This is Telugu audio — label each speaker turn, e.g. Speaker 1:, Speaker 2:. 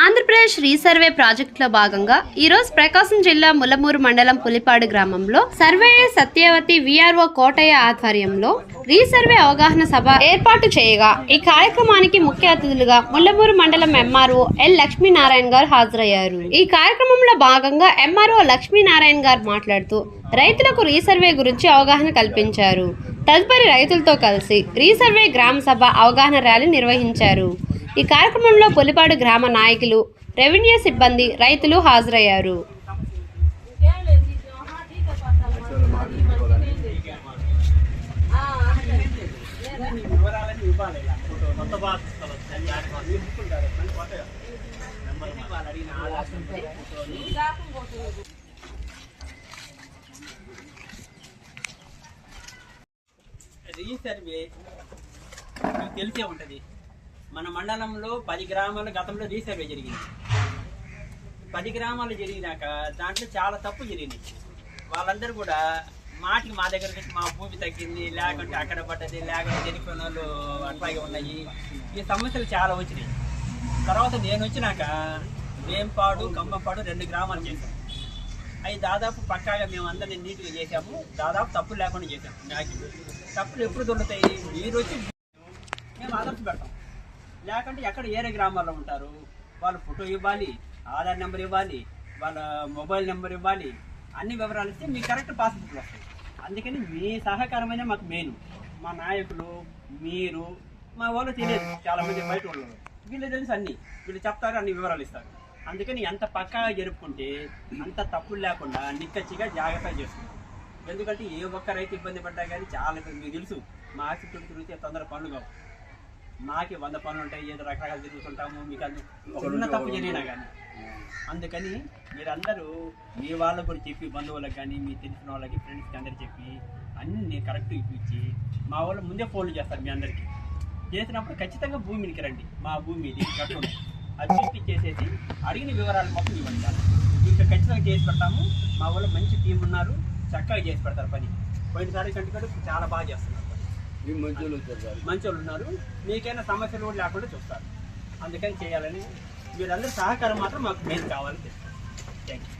Speaker 1: ఆంధ్రప్రదేశ్ రీసర్వే ప్రాజెక్టులో భాగంగా ఈరోజు ప్రకాశం జిల్లా ములమూరు మండలం పులిపాడు గ్రామంలో సర్వే సత్యవతి విఆర్ఓ కోటయ్య ఆధ్వర్యంలో రీసర్వే అవగాహన సభ ఏర్పాటు చేయగా ఈ కార్యక్రమానికి ముఖ్య అతిథులుగా ముల్లమూరు మండలం ఎంఆర్ఓ ఎల్ లక్ష్మీనారాయణ గారు హాజరయ్యారు. ఈ కార్యక్రమంలో భాగంగా ఎంఆర్ఓ లక్ష్మీనారాయణ గారు మాట్లాడుతూ రైతులకు రీసర్వే గురించి అవగాహన కల్పించారు. తదుపరి రైతులతో కలిసి రీసర్వే గ్రామ సభ అవగాహన ర్యాలీ నిర్వహించారు. ఈ కార్యక్రమంలో పొలిపాడు గ్రామ నాయకులు రెవెన్యూ సిబ్బంది రైతులు హాజరయ్యారు.
Speaker 2: వివరాలని సర్వే తెలిసే ఉంటుంది. మన మండలంలో పది గ్రామాలు గతంలో రీసర్వే జరిగింది. పది గ్రామాలు జరిగినాక దాంట్లో చాలా తప్పు జరిగింది. వాళ్ళందరూ కూడా మాటికి మా దగ్గర వచ్చి మా భూమి తగ్గింది లేకుంటే అక్కడ పడ్డది లేకుంటే చనిపోయిన వాళ్ళు అట్లాగే ఉన్నాయి. ఈ సమస్యలు చాలా వచ్చినాయి. తర్వాత నేను వచ్చినాక వేంపాడు కంబంపాడు రెండు గ్రామాలు చేశాం. అవి దాదాపు పక్కాగా మేము అందరినీ నీట్గా చేసాము దాదాపు తప్పులు లేకుండా చేశాము మ్యాక్సిమం తప్పులు ఎప్పుడు దొరుకుతాయి? మీరు వచ్చి మేము ఆదర్శ పెడతాం. లేకుంటే ఎక్కడ ఏరే గ్రామాల్లో ఉంటారు? వాళ్ళు ఫోటో ఇవ్వాలి ఆధార్ నెంబర్ ఇవ్వాలి వాళ్ళ మొబైల్ నెంబర్ ఇవ్వాలి అన్ని వివరాలు ఇస్తే మీకు కరెక్ట్ పాస్బుక్లు వస్తాయి. అందుకని మీ సహకారమైన మాకు మెయిన్ మా నాయకులు మీరు మా వాళ్ళు తెలియదు చాలా మంది బయట వాళ్ళు. వీళ్ళు తెలుసు అన్ని. వీళ్ళు చెప్తారు అన్ని వివరాలు ఇస్తారు. అందుకని ఎంత పక్కాగా జరుపుకుంటే అంత తప్పులు లేకుండా నిక్కచ్చిగా జాగ్రత్తగా చేసుకుంటాం. ఎందుకంటే ఏ ఒక్క రైతు ఇబ్బంది పడ్డా కానీ చాలా మీకు తెలుసు మా ఆశ తిరిగితే తొందర పనులు కావు. మాకి వంద పనులు ఉంటాయి ఏదో రకరకాలు తిరుగుతుంటాము మీకు అది చిన్న తప్పు జరిగినా కానీ అందుకని మీరందరూ మీ వాళ్ళకు కూడా చెప్పి బంధువులకు కానీ మీ తెలిసిన వాళ్ళకి ఫ్రెండ్స్కి అందరికి చెప్పి అన్నీ కరెక్ట్ ఇప్పించి మా వాళ్ళు ముందే ఫోన్లు చేస్తారు మీ అందరికీ. చేసినప్పుడు ఖచ్చితంగా భూమికి రండి. మా భూమి ఇది గట్టు ఉంది. అది చూపించేసేసి అడిగిన వివరాలు మొత్తం ఇవ్వండి ఇంకా ఖచ్చితంగా చేసి పెడతాము. మా వాళ్ళు మంచి టీం ఉన్నారు చక్కగా చేసి పెడతారు పని. పోయినసారి కంటే చాలా బాగా చేస్తున్నారు. మంచోళ్ళు మంచి వాళ్ళు ఉన్నారు. మీకైనా సమస్యలు కూడా లేకుండా చూస్తారు. అందుకని చేయాలని మీరందరూ సహకారం మాత్రం మాకు మెయిన్ కావాలి థ్యాంక్ యూ